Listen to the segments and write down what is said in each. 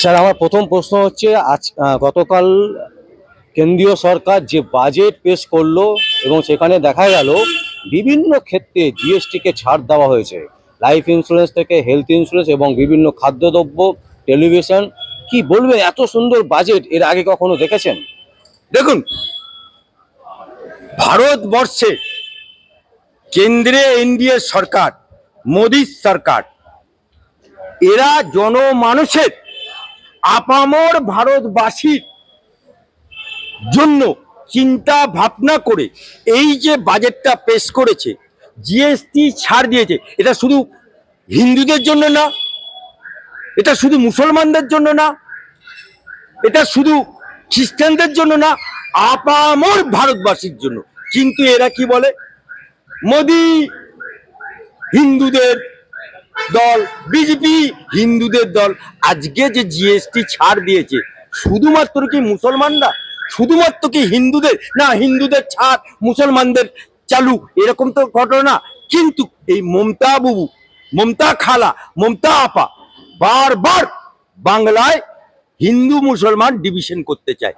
Sir, আমার প্রথম প্রশ্ন হচ্ছে, আজ গতকাল কেন্দ্রীয় সরকার যে বাজেট পেশ করল এবং সেখানে দেখা গেল বিভিন্ন ক্ষেত্রে জিএসটিকে ছাড় দেওয়া হয়েছে। লাইফ ইন্স্যুরেন্স থেকে হেলথ ইন্স্যুরেন্স এবং বিভিন্ন খাদ্যদ্রব্য টেলিভিশন কি বলবে এত সুন্দর বাজেট এর আগে কখনো দেখেছেন? দেখুন, ভারতবর্ষে কেন্দ্রে এনডিএ সরকার, মোদীর সরকার এরা জনমানুষের আপামর ভারতবাসীর জন্য চিন্তা ভাবনা করে এই যে বাজেটটা পেশ করেছে জিএসটি ছাড় দিয়েছে, এটা শুধু হিন্দুদের জন্য না, এটা শুধু মুসলমানদের জন্য না, এটা শুধু খ্রিস্টানদের জন্য না, আপামর ভারতবাসীর জন্য। কিন্তু এরা কি বলে? মোদি হিন্দুদের দল, বিজেপি, হিন্দুদের দল। আজকে যে জিএসটি ছাড় দিয়েছে, শুধুমাত্র কি মুসলমানরা? শুধুমাত্র কি হিন্দুদের? না, হিন্দুদের ছাড় মুসলমানদের চালু, এরকম তো ঘটনা কিন্তু এই মমতা বাবু, মমতা খালা, মমতা আপা, বারবার বাংলায় হিন্দু মুসলমান ডিভিশন করতে চায়।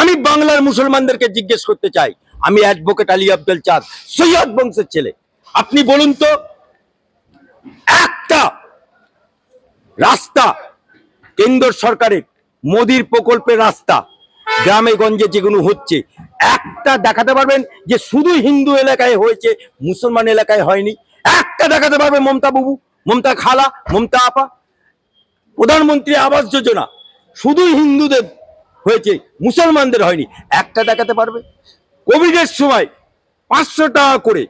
আমি বাংলার মুসলমানদেরকে জিজ্ঞেস করতে চাই। আমি অ্যাডভোকেট আলী আব্দুল চাঁদ, সৈয়দ বংশের ছেলে। আপনি বলুন তো একটা রাস্তা। কেন্দ্র সরকারের মোদির প্রকল্পের রাস্তা। গ্রামে গঞ্জে যেগুলো হচ্ছে, একটা দেখাতে পারবেন যে শুধু হিন্দু এলাকায় হয়েছে, মুসলমান এলাকায় হয়নি। একটা দেখাতে পারবে মমতা বাবু, মমতা খালা, মমতা আপা। প্রধানমন্ত্রী আবাস যোজনা, শুধু হিন্দুদের হয়েছে, মুসলমানদের হয়নি। একটা দেখাতে পারবে। কোভিডের সময় পাঁচশো টাকা করে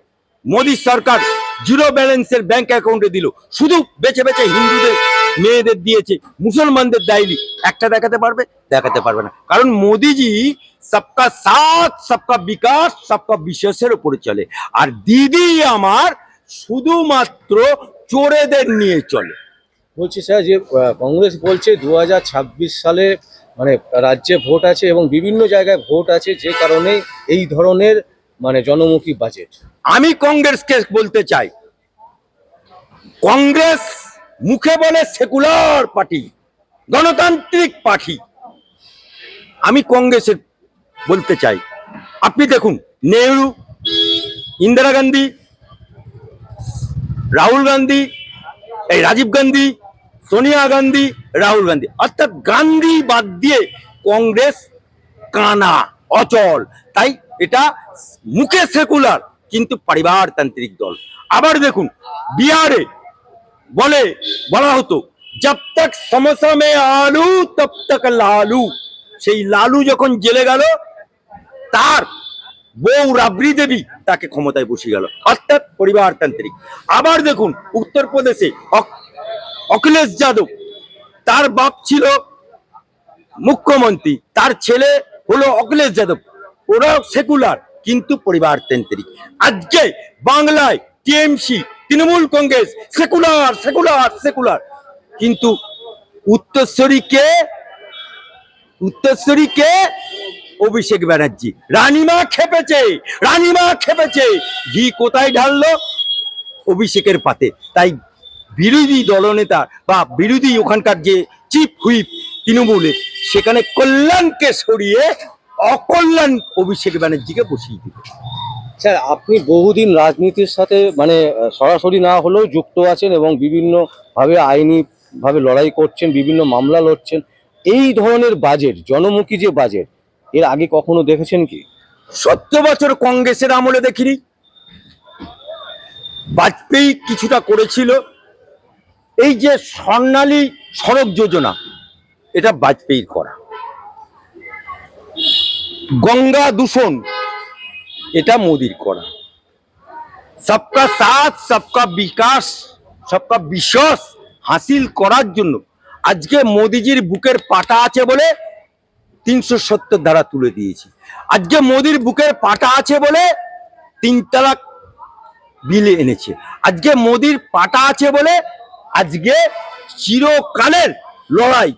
মোদী সরকার জিরো ব্যালেন্সের ব্যাংক অ্যাকাউন্টে দিল। শুধু বেছে বেছে হিন্দুদের মেয়েদের দিয়েছে মুসলমানদের দেয়নি একটা দেখাতে পারবে দেখাতে পারবে না। কারণ মোদিজি সবকা সাথ সবকা বিকাশ সবকা বিশ্বাসের উপরে চলে। আর দিদি আমার শুধুমাত্র চোরেদের নিয়ে চলে। বলছি স্যার যে কংগ্রেস বলছে দু হাজার ছাব্বিশ সালে মানে রাজ্যে ভোট আছে এবং বিভিন্ন জায়গায় ভোট আছে যে কারণে এই ধরনের মানে জনমুখী বাজেট। আমি কংগ্রেসকে বলতে চাই কংগ্রেস মুখে বলে সেকুলার পার্টি, গণতান্ত্রিক পার্টি। আমি কংগ্রেসের বলতে চাই, আপনি দেখুন, নেহরু, ইন্দিরা গান্ধী, রাহুল গান্ধী, এই রাজীব গান্ধী, সোনিয়া গান্ধী, রাহুল গান্ধী, অর্থাৎ গান্ধী বাদ দিয়ে কংগ্রেস কানা, অচল। তাই এটা মুখে সেকুলার, কিন্তু পরিবারতান্ত্রিক দল। আবার দেখুন, বিহারে বলে, বলা হতো, জব তক সমসা মে আলু, তব তক লালু। সেই লালু যখন জেলে গেল, তার বউ রাবড়ি দেবী তাকে ক্ষমতায় বসে গেল, অর্থাৎ পরিবারতান্ত্রিক আবার দেখুন, উত্তরপ্রদেশে অখ- অখিলেশ যাদব, তার বাপ ছিল মুখ্যমন্ত্রী, তার ছেলে হলো অখিলেশ যাদব। ওরা সেকুলার, কিন্তু পরিবারতান্ত্রিক আজকে বাংলায় TMC, Trinamool Congress, secular secular secular. কিন্তু উত্তরস্বরী কে? উত্তরস্বরী কে? অভিষেক ব্যানার্জি। রানীমা খেপেছে রানীমা খেপেছে। ঘি কোথায় ঢাললো? অভিষেকের পাতে। তাই বিরোধী দলনেতা বা বিরোধী ওখানকার যে চিফ হুইপ তৃণমূলের সেখানে কল্যাণকে সরিয়ে অকল্যাণ অভিষেক ব্যানার্জিকে বসিয়ে দিল। স্যার, আপনি বহুদিন রাজনীতির সাথে মানে সরাসরি না হলেও যুক্ত আছেন এবং বিভিন্নভাবে আইনি ভাবে লড়াই করছেন, বিভিন্ন মামলা লড়ছেন, এই ধরনের বাজেট, জনমুখী যে বাজেট, এর আগে কখনো দেখেছেন কি? সত্য বছর কংগ্রেসের আমলে দেখিনি। বাজপেয়ী কিছুটা করেছিল। এই যে স্বর্ণালী সড়ক যোজনা, এটা বাজপেয়ীর করা। গঙ্গা দূষণ এটা মোদির করা। সবকা সাথ, সবকা বিকাশ, সবকা বিশ্বাস হাসিল করার জন্য আজকে মোদিজির বুকের পাটা আছে বলে তিনশো সত্তর ধারা তুলে দিয়েছি। আজকে মোদির বুকের পাটা আছে বলে তিন তালাক বিল এনেছে। আজকে মোদির পাটা আছে বলে আজকে চিরকালের লড়াই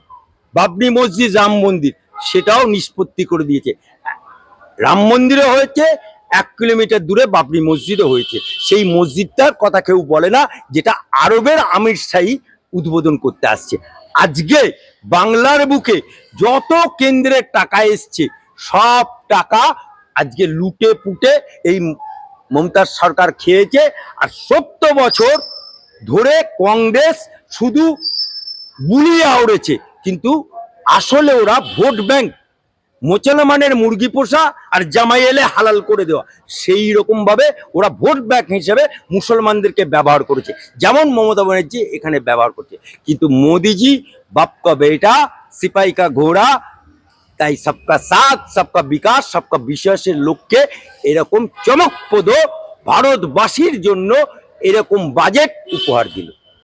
বাবরি মসজিদ, রাম মন্দির, সেটাও নিষ্পত্তি করে দিয়েছে। রাম মন্দিরও হয়েছে এক কিলোমিটার দূরে বাবরি মসজিদও হয়েছে। সেই মসজিদটার কথা কেউ বলে না, যেটা আরবের আমির শাহী উদ্বোধন করতে আসছে। আজকে বাংলার বুকে যত কেন্দ্রের টাকা এসছে, সব টাকা আজকে লুটে পুটে এই মমতার সরকার খেয়েছে। আর সত্তর বছর ধরে কংগ্রেস শুধু বুলিয়ে আউড়েছে, কিন্তু আসলে ওরা ভোট ব্যাংক মুসলমানের মুরগি পোষা আর জামাই এলে হালাল করে দেওয়া। সেই রকম ভাবে ওরা ভোট ব্যাংক হিসেবে মুসলমানদেরকে ব্যবহার করেছে। যেমন মমতা ব্যানার্জি এখানে ব্যবহার করছে। কিন্তু মোদিজি বাপকা বেটা সিপাইকা ঘোড়া, তাই সবকা সাথ, সবকা বিকাশ, সবকা বিশ্বাসের লোককে এরকম চমকপ্রদ ভারতবাসীর জন্য এরকম বাজেট উপহার দিল।